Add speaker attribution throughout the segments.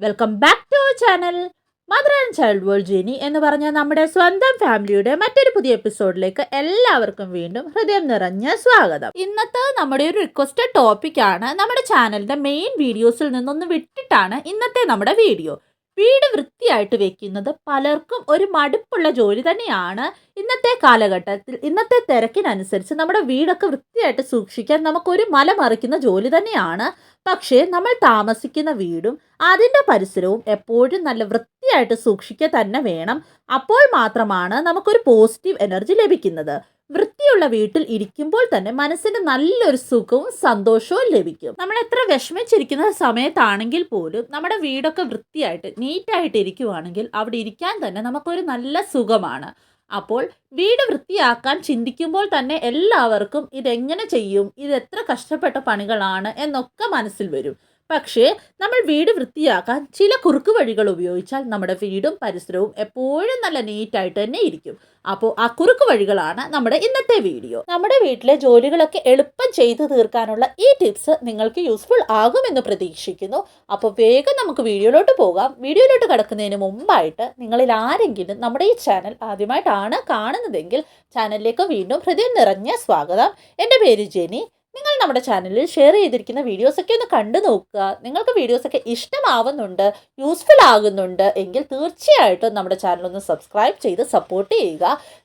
Speaker 1: Welcome back to channel mother and child world Jenny എന്ന് പറഞ്ഞ നമ്മുടെ സ്വന്തം ഫാമിലിയുടെ മറ്റൊരു പുതിയ എപ്പിസോഡിലേക്ക് എല്ലാവർക്കും വീണ്ടും ഹൃദയം നിറഞ്ഞ സ്വാഗതം. ഇന്നത്തെ നമ്മുടെ ഒരു റിക്വസ്റ്റഡ് ടോപ്പിക്കാണ് നമ്മുടെ ചാനലിന്റെ മെയിൻ വീഡിയോസിൽ നിന്നൊന്ന് വിട്ടിട്ടാണ് ഇന്നത്തെ നമ്മുടെ വീഡിയോ വീട് വൃത്തിയായിട്ട് വെക്കുന്നത് പലർക്കും ഒരു മടുപ്പുള്ള ജോലി തന്നെയാണ് ഇന്നത്തെ കാലഘട്ടത്തിൽ. ഇന്നത്തെ തിരക്കിനനുസരിച്ച് നമ്മുടെ വീടൊക്കെ വൃത്തിയായിട്ട് സൂക്ഷിക്കാൻ നമുക്കൊരു മല മറിക്കുന്ന ജോലി തന്നെയാണ്. പക്ഷേ നമ്മൾ താമസിക്കുന്ന വീടും അതിന്റെ പരിസരവും എപ്പോഴും നല്ല വൃത്തിയായിട്ട് സൂക്ഷിക്കുക തന്നെ വേണം. അപ്പോൾ മാത്രമാണ് നമുക്കൊരു പോസിറ്റീവ് എനർജി ലഭിക്കുന്നത്. വൃത്തിയുള്ള വീട്ടിൽ ഇരിക്കുമ്പോൾ തന്നെ മനസ്സിന് നല്ലൊരു സുഖവും സന്തോഷവും ലഭിക്കും. നമ്മൾ എത്ര വിഷമിച്ചിരിക്കുന്ന സമയത്താണെങ്കിൽ പോലും നമ്മുടെ വീടൊക്കെ വൃത്തിയായിട്ട് നീറ്റായിട്ട് ഇരിക്കുവാണെങ്കിൽ അവിടെ ഇരിക്കാൻ തന്നെ നമുക്കൊരു നല്ല സുഖമാണ്. അപ്പോൾ വീട് വൃത്തിയാക്കാൻ ചിന്തിക്കുമ്പോൾ തന്നെ എല്ലാവർക്കും ഇതെങ്ങനെ ചെയ്യും? ഇത് എത്ര കഷ്ടപ്പെട്ട പണികളാണ്? എന്നൊക്കെ മനസ്സിൽ വരും. പക്ഷേ നമ്മൾ വീട് വൃത്തിയാക്കാൻ ചില കുറുക്ക് വഴികൾ ഉപയോഗിച്ചാൽ നമ്മുടെ വീടും പരിസരവും എപ്പോഴും നല്ല നീറ്റായിട്ട് തന്നെ ഇരിക്കും. അപ്പോൾ ആ കുറുക്ക് വഴികളാണ് നമ്മുടെ ഇന്നത്തെ വീഡിയോ. നമ്മുടെ വീട്ടിലെ ജോലികളൊക്കെ എളുപ്പം ചെയ്തു തീർക്കാനുള്ള ഈ ടിപ്സ് നിങ്ങൾക്ക് യൂസ്ഫുൾ ആകുമെന്ന് പ്രതീക്ഷിക്കുന്നു. അപ്പോൾ വേഗം നമുക്ക് വീഡിയോയിലോട്ട് പോകാം. വീഡിയോയിലോട്ട് കിടക്കുന്നതിന് മുമ്പായിട്ട് നിങ്ങളിൽ ആരെങ്കിലും നമ്മുടെ ഈ ചാനൽ ആദ്യമായിട്ടാണ് കാണുന്നതെങ്കിൽ ചാനലിലേക്ക് വീണ്ടും ഹൃദയം നിറഞ്ഞ സ്വാഗതം. എന്റെ പേര് ജെനി. നിങ്ങൾ നമ്മുടെ ചാനലിൽ ഷെയർ ചെയ്തിരിക്കുന്ന വീഡിയോസൊക്കെ ഒന്ന് കണ്ടു നോക്കുക. നിങ്ങൾക്ക് വീഡിയോസൊക്കെ ഇഷ്ടമാവുന്നുണ്ട് യൂസ്ഫുൾ ആകുന്നുണ്ട് എങ്കിൽ തീർച്ചയായിട്ടും നമ്മുടെ ചാനൽ ഒന്ന് സബ്സ്ക്രൈബ് ചെയ്ത് സപ്പോർട്ട് ചെയ്യുക.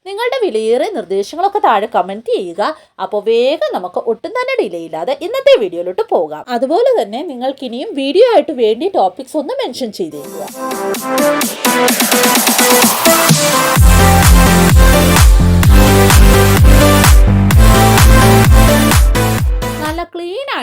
Speaker 1: നിങ്ങളുടെ വിലയേറിയ നിർദ്ദേശങ്ങളൊക്കെ താഴെ കമന്റ് ചെയ്യുക. അപ്പോൾ വേഗം നമുക്ക് ഒട്ടും തന്നെ ഡിലേ ഇല്ലാതെ ഇന്നത്തെ വീഡിയോയിലോട്ട് പോകാം. അതുപോലെ തന്നെ നിങ്ങൾക്ക് ഇനിയും വീഡിയോ ആയിട്ട് വേണ്ടി ടോപ്പിക്സ് ഒന്ന് മെൻഷൻ ചെയ്തേക്കുക.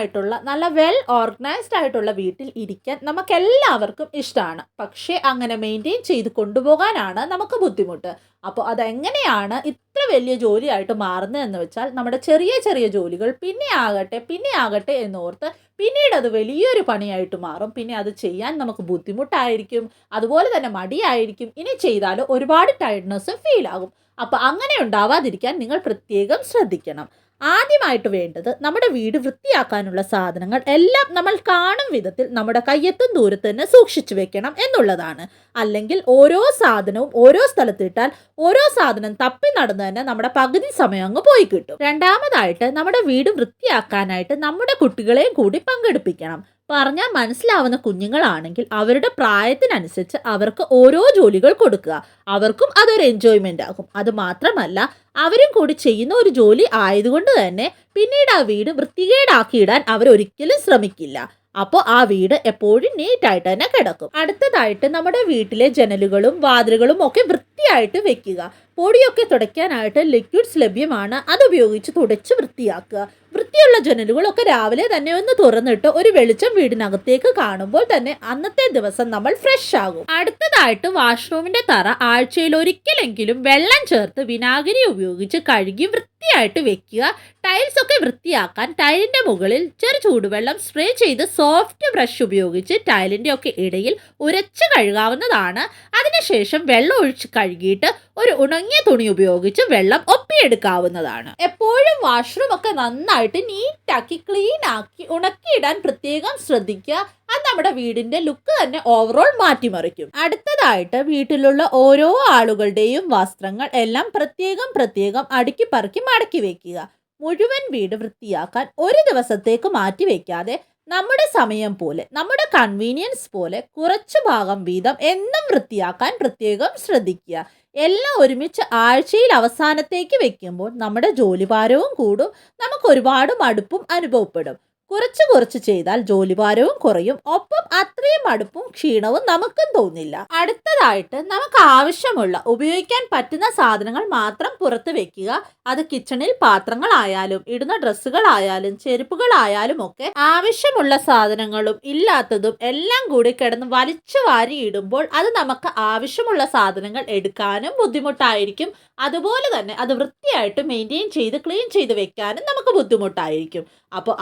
Speaker 1: ആയിട്ടുള്ള നല്ല വെൽ ഓർഗനൈസ്ഡ് ആയിട്ടുള്ള വീട്ടിൽ ഇരിക്കാൻ നമുക്ക് എല്ലാവർക്കും ഇഷ്ടമാണ് പക്ഷേ അങ്ങനെ മെയിന്റെയിൻ ചെയ്ത് കൊണ്ടുപോകാനാണ് നമുക്ക് ബുദ്ധിമുട്ട്. അപ്പോൾ അതെങ്ങനെയാണ് ഇത്ര വലിയ ജോലിയായിട്ട് മാറുന്നതെന്ന് വെച്ചാൽ നമ്മുടെ ചെറിയ ചെറിയ ജോലികൾ പിന്നെ ആകട്ടെ പിന്നെ ആകട്ടെ എന്നോർത്ത് പിന്നീട് അത് വലിയൊരു പണിയായിട്ട് മാറും. പിന്നെ അത് ചെയ്യാൻ നമുക്ക് ബുദ്ധിമുട്ടായിരിക്കും അതുപോലെ തന്നെ മടിയായിരിക്കും. ഇനി ചെയ്താൽ ഒരുപാട് ടയർഡ്നെസ്സും ഫീൽ ആകും. അപ്പോൾ അങ്ങനെ ഉണ്ടാവാതിരിക്കാൻ നിങ്ങൾ പ്രത്യേകം ശ്രദ്ധിക്കണം. ആദ്യമായിട്ട് വേണ്ടത് നമ്മുടെ വീട് വൃത്തിയാക്കാനുള്ള സാധനങ്ങൾ എല്ലാം നമ്മൾ കാണും വിധത്തിൽ നമ്മുടെ കയ്യെത്തും ദൂരത്ത് തന്നെ സൂക്ഷിച്ചു വെക്കണം എന്നുള്ളതാണ്. അല്ലെങ്കിൽ ഓരോ സാധനവും ഓരോ സ്ഥലത്തിട്ടാൽ ഓരോ സാധനം തപ്പി നടന്ന് തന്നെ നമ്മുടെ പകുതി സമയം അങ്ങ് പോയി കിട്ടും. രണ്ടാമതായിട്ട് നമ്മുടെ വീട് വൃത്തിയാക്കാനായിട്ട് നമ്മുടെ കുട്ടികളെയും കൂടി പങ്കെടുപ്പിക്കണം. പറഞ്ഞാൽ മനസ്സിലാവുന്ന കുഞ്ഞുങ്ങളാണെങ്കിൽ അവരുടെ പ്രായത്തിനനുസരിച്ച് അവർക്ക് ഓരോ ജോലികൾ കൊടുക്കുക. അവർക്കും അതൊരു എൻജോയ്മെന്റ് ആകും. അത് മാത്രമല്ല അവരും കൂടി ചെയ്യുന്ന ഒരു ജോലി ആയതുകൊണ്ട് തന്നെ പിന്നീട് ആ വീട് വൃത്തികേടാക്കിയിടാൻ അവർ ഒരിക്കലും ശ്രമിക്കില്ല. അപ്പോൾ ആ വീട് എപ്പോഴും നീറ്റായിട്ട് തന്നെ കിടക്കും. അടുത്തതായിട്ട് നമ്മുടെ വീട്ടിലെ ജനലുകളും വാതിലുകളും ഒക്കെ വൃത്തിയായിട്ട് വെക്കുക. പൊടിയൊക്കെ തുടയ്ക്കാനായിട്ട് ലിക്വിഡ്സ് ലഭ്യമാണ്. അത് ഉപയോഗിച്ച് തുടച്ച് വൃത്തിയാക്കുക. വൃത്തിയുള്ള ജനലുകളൊക്കെ രാവിലെ തന്നെ ഒന്ന് തുറന്നിട്ട് ഒരു വെളിച്ചം വീടിനകത്തേക്ക് കാണുമ്പോൾ തന്നെ അന്നത്തെ ദിവസം നമ്മൾ ഫ്രഷ് ആകും. അടുത്തതായിട്ട് വാഷ്റൂമിന്റെ തറ ആഴ്ചയിൽ ഒരിക്കലെങ്കിലും വെള്ളം ചേർത്ത് വിനാഗിരി ഉപയോഗിച്ച് കഴുകി വൃത്തിയായിട്ട് വെക്കുക. ടൈൽസ് ഒക്കെ വൃത്തിയാക്കാൻ ടൈലിന്റെ മുകളിൽ ചെറു ചൂടുവെള്ളം സ്പ്രേ ചെയ്ത് സോഫ്റ്റ് ബ്രഷ് ഉപയോഗിച്ച് ടൈലിന്റെ ഒക്കെ ഇടയിൽ ഉരച്ച് കഴുകാവുന്നതാണ്. അതിനുശേഷം വെള്ളം ഒഴിച്ച് കഴുകിയിട്ട് ഒരു ഉണങ്ങിയ തുണി ഉപയോഗിച്ച് വെള്ളം ഒപ്പിയെടുക്കാവുന്നതാണ്. എപ്പോഴും വാഷ്റൂം ഒക്കെ നന്നായിട്ട് നീറ്റാക്കി ക്ലീൻ ആക്കി ഉണക്കിയിടാൻ പ്രത്യേകം ശ്രദ്ധിക്കുക. അത് നമ്മുടെ വീടിന്റെ ലുക്ക് തന്നെ ഓവറോൾ മാറ്റിമറിക്കും. അടുത്തതായിട്ട് വീട്ടിലുള്ള ഓരോ ആളുകളുടെയും വസ്ത്രങ്ങൾ എല്ലാം പ്രത്യേകം പ്രത്യേകം അടുക്കി പറക്കി മടക്കി വെക്കുക. മുഴുവൻ വീട് വൃത്തിയാക്കാൻ ഒരു ദിവസത്തേക്ക് മാറ്റി വെക്കാതെ നമ്മുടെ സമയം പോലെ നമ്മുടെ കൺവീനിയൻസ് പോലെ കുറച്ച് ഭാഗം വീതം എന്നും വൃത്തിയാക്കാൻ പ്രത്യേകം ശ്രദ്ധിക്കുക. എല്ലാം ഒരുമിച്ച് ആഴ്ചയിൽ അവസാനത്തേക്ക് വെക്കുമ്പോൾ നമ്മുടെ ജോലിഭാരവും കൂടും നമുക്ക് ഒരുപാട് മടുപ്പും അനുഭവപ്പെടും. കുറച്ച് കുറച്ച് ചെയ്താൽ ജോലിഭാരവും കുറയും. ഒപ്പം അത്രയും മടുപ്പും ക്ഷീണവും നമുക്കും തോന്നില്ല. അടുത്തതായിട്ട് നമുക്ക് ആവശ്യമുള്ള ഉപയോഗിക്കാൻ പറ്റുന്ന സാധനങ്ങൾ മാത്രം പുറത്ത് വെക്കുക. അത് കിച്ചണിൽ പാത്രങ്ങളായാലും ഇടുന്ന ഡ്രസ്സുകളായാലും ചെരുപ്പുകളായാലും ഒക്കെ ആവശ്യമുള്ള സാധനങ്ങളും ഇല്ലാത്തതും എല്ലാം കൂടി കിടന്ന് വലിച്ചു വാരി ഇടുമ്പോൾ അത് നമുക്ക് ആവശ്യമുള്ള സാധനങ്ങൾ എടുക്കാനും ബുദ്ധിമുട്ടായിരിക്കും. അതുപോലെ തന്നെ അത് വൃത്തിയായിട്ട് മെയിന്റെയിൻ ചെയ്ത് ക്ലീൻ ചെയ്ത് വെക്കാനും നമുക്ക് ബുദ്ധിമുട്ടായിരിക്കും. അപ്പോൾ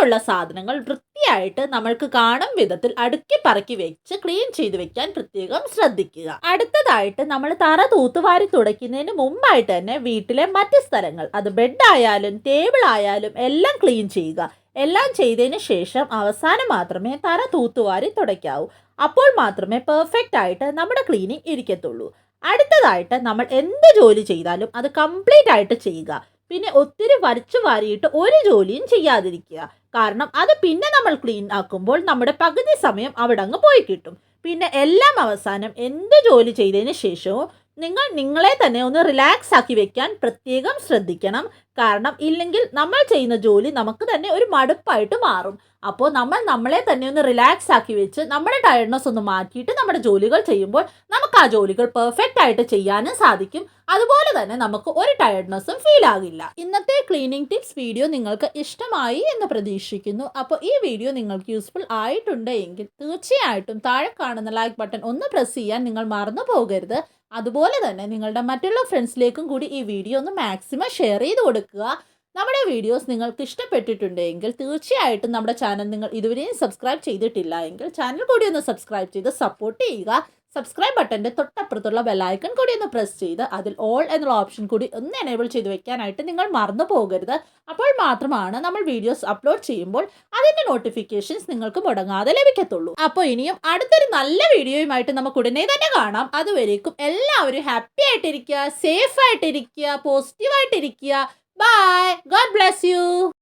Speaker 1: ആവശ്യമുള്ള സാധനങ്ങൾ വൃത്തിയായിട്ട് നമ്മൾക്ക് കാണും വിധത്തിൽ അടുക്കി പറക്കി വെച്ച് ക്ലീൻ ചെയ്ത് വെക്കാൻ പ്രത്യേകം ശ്രദ്ധിക്കുക. അടുത്തതായിട്ട് നമ്മൾ തറ തൂത്തുവാരി തുടയ്ക്കുന്നതിന് മുമ്പായിട്ട് തന്നെ വീട്ടിലെ മറ്റ് സ്ഥലങ്ങൾ അത് ബെഡ് ആയാലും ടേബിൾ ആയാലും എല്ലാം ക്ലീൻ ചെയ്യുക. എല്ലാം ചെയ്തതിന് ശേഷം അവസാനം മാത്രമേ തറ തൂത്തുവാരി തുടയ്ക്കാവൂ. അപ്പോൾ മാത്രമേ പെർഫെക്റ്റ് ആയിട്ട് നമ്മുടെ ക്ലീനിങ് ഇരിക്കത്തുള്ളൂ. അടുത്തതായിട്ട് നമ്മൾ എന്ത് ജോലി ചെയ്താലും അത് കംപ്ലീറ്റ് ആയിട്ട് ചെയ്യുക. പിന്നെ ഒത്തിരി വരച്ചു വാരിയിട്ട് ഒരു ജോലിയും ചെയ്യാതിരിക്കുക. കാരണം അത് പിന്നെ നമ്മൾ ക്ലീൻ ആക്കുമ്പോൾ നമ്മുടെ പകുതി സമയം അവിടെ അങ്ങ് പോയി കിട്ടും. പിന്നെ എല്ലാം അവസാനം എന്ത് ജോലി ചെയ്തതിന് ശേഷവും നിങ്ങൾ നിങ്ങളെ തന്നെ ഒന്ന് റിലാക്സ് ആക്കി വെക്കാൻ പ്രത്യേകം ശ്രദ്ധിക്കണം. കാരണം ഇല്ലെങ്കിൽ നമ്മൾ ചെയ്യുന്ന ജോലി നമുക്ക് തന്നെ ഒരു മടുപ്പായിട്ട് മാറും. അപ്പോൾ നമ്മൾ നമ്മളെ തന്നെ ഒന്ന് റിലാക്സ് ആക്കി വെച്ച് നമ്മുടെ ടയർഡ്നെസ് ഒന്ന് മാറ്റിയിട്ട് നമ്മുടെ ജോലികൾ ചെയ്യുമ്പോൾ നമുക്ക് ആ ജോലികൾ പെർഫെക്റ്റ് ആയിട്ട് ചെയ്യാനും സാധിക്കും. അതുപോലെ തന്നെ നമുക്ക് ഒരു ടയർഡ്നെസ്സും ഫീൽ ആകില്ല. ഇന്നത്തെ ക്ലീനിങ് ടിപ്സ് വീഡിയോ നിങ്ങൾക്ക് ഇഷ്ടമായി എന്ന് പ്രതീക്ഷിക്കുന്നു. അപ്പോൾ ഈ വീഡിയോ നിങ്ങൾക്ക് യൂസ്ഫുൾ ആയിട്ടുണ്ട് എങ്കിൽ തീർച്ചയായിട്ടും താഴെ കാണുന്ന ലൈക്ക് ബട്ടൺ ഒന്ന് പ്രസ് ചെയ്യാൻ നിങ്ങൾ മറന്നു പോകരുത്. അതുപോലെ തന്നെ നിങ്ങളുടെ മറ്റുള്ള ഫ്രണ്ട്സിലേക്കും കൂടി ഈ വീഡിയോ ഒന്ന് മാക്സിമം ഷെയർ ചെയ്ത് കൊടുക്കുക. നമ്മുടെ വീഡിയോസ് നിങ്ങൾക്ക് ഇഷ്ടപ്പെട്ടിട്ടുണ്ടെങ്കിൽ തീർച്ചയായിട്ടും നമ്മുടെ ചാനൽ നിങ്ങൾ ഇതുവരെയും സബ്സ്ക്രൈബ് ചെയ്തിട്ടില്ല എങ്കിൽ ചാനൽ കൂടി ഒന്ന് സബ്സ്ക്രൈബ് ചെയ്ത് സപ്പോർട്ട് ചെയ്യുക. സബ്സ്ക്രൈബ് ബട്ടന്റെ തൊട്ടപ്പുറത്തുള്ള ബെല്ലൈക്കൺ കൂടി ഒന്ന് പ്രസ് ചെയ്ത് അതിൽ ഓൾ എന്നുള്ള ഓപ്ഷൻ കൂടി ഒന്ന് എനേബിൾ ചെയ്ത് വെക്കാനായിട്ട് നിങ്ങൾ മറന്നു പോകരുത്. അപ്പോൾ മാത്രമാണ് നമ്മൾ വീഡിയോസ് അപ്ലോഡ് ചെയ്യുമ്പോൾ അതിന്റെ നോട്ടിഫിക്കേഷൻസ് നിങ്ങൾക്ക് മുടങ്ങാതെ ലഭിക്കത്തുള്ളൂ. അപ്പോൾ ഇനിയും അടുത്തൊരു നല്ല വീഡിയോയുമായിട്ട് നമുക്ക് ഉടനെ തന്നെ കാണാം. അതുവരേക്കും എല്ലാവരും ഹാപ്പി ആയിട്ടിരിക്കുക സേഫ് ആയിട്ടിരിക്കുക പോസിറ്റീവ് ആയിട്ടിരിക്കുക. Bye. God bless you.